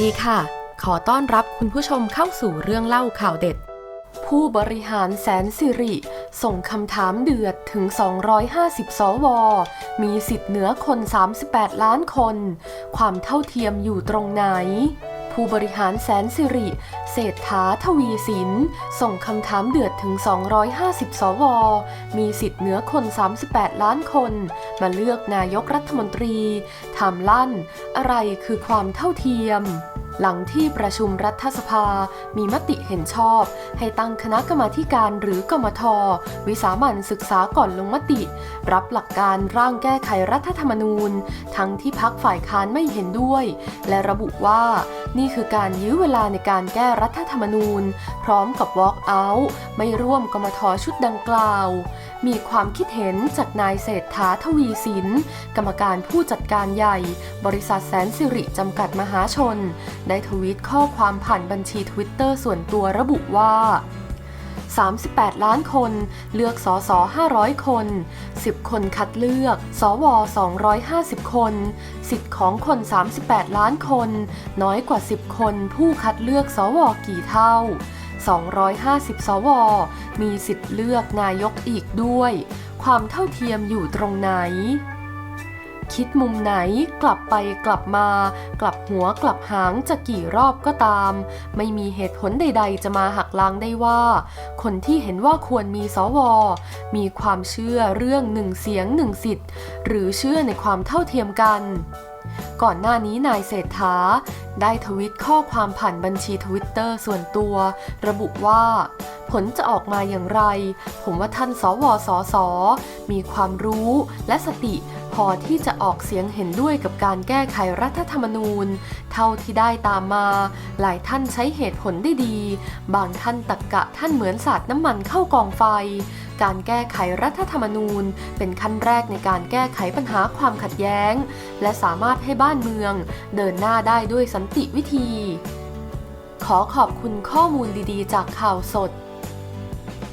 ดีค่ะ ขอต้อนรับคุณผู้ชมเข้าสู่เรื่องเล่าข่าวเด็ด ผู้บริหารแสนสิริ ส่งคำถามเดือดถึง 250 สว มีสิทธิ์เหนือคน 38 ล้านคน ความเท่าเทียมอยู่ตรงไหน ผู้บริหารแสนสิริ เศรษฐาทวีสิน ส่งคำถามเดือดถึง 250 สว มีสิทธิ์เหนือคน 38 ล้านคน มาเลือกนายกรัฐมนตรีถามลั่น อะไรคือความเท่าเทียมหลังที่ประชุมรัฐสภา มีมติเห็นชอบ ให้ตั้งคณะกรรมาธิการหรือกมท วิสามันศึกษาก่อนลงมติ รับหลักการร่างแก้ไขรัฐธรรมนูญ ทั้งที่พักฝ่ายค้านไม่เห็นด้วย และระบุว่า นี่คือการยื้อเวลาในการแก้รัฐธรรมนูญ พร้อมกับ walk out ไม่ร่วมกมทชุดดังกล่าว มีความคิดเห็นจากนายเศรษฐาทวีสิน กรรมการผู้จัดการใหญ่ บริษัทแสนสิริจำกัดมหาชน ได้ทวีตข้อความผ่านบัญชีทวิตเตอร์ส่วนตัวระบุว่า 38 ล้านคน เลือกสส500 คน 10 คนคัดเลือก สว 250 คน สิทธิ์ของคน 38 ล้านคน น้อยกว่า 10 คนผู้คัดเลือกสวกี่เท่า 250 สว มีสิทธิ์เลือกนายกอีกด้วย ความเท่าเทียมอยู่ตรงไหน คิดมุมไหนกลับไปกลับมา กลับหัวกลับหางจะกี่รอบก็ตาม ไม่มีเหตุผลใด ๆ จะมาหักล้างได้ว่า คนที่เห็นว่าควรมีสว มีความเชื่อเรื่องหนึ่งเสียงหนึ่งสิทธิ์ หรือเชื่อในความเท่าเทียมกันก่อนหน้านี้นายเศรษฐา ได้ทวิตข้อความผ่านบัญชีทวิตเตอร์ส่วนตัว ระบุว่า ผลจะออกมาอย่างไร ผมว่าท่านสวสส มีความรู้และสติพอที่จะออกเสียงเห็นด้วยกับการแก้ไขรัฐธรรมนูญ เท่าที่ได้ตามมา หลายท่านใช้เหตุผลได้ดี บางท่านตักกะท่านเหมือนสาดน้ำมันเข้ากองไฟ การแก้ไขรัฐธรรมนูญ เป็นขั้นแรกในการแก้ไขปัญหาความขัดแย้ง และสามารถให้บ้านเมือง เดินหน้าได้ด้วยสันติวิธี ขอขอบคุณข้อมูลดีๆ จากข่าวสด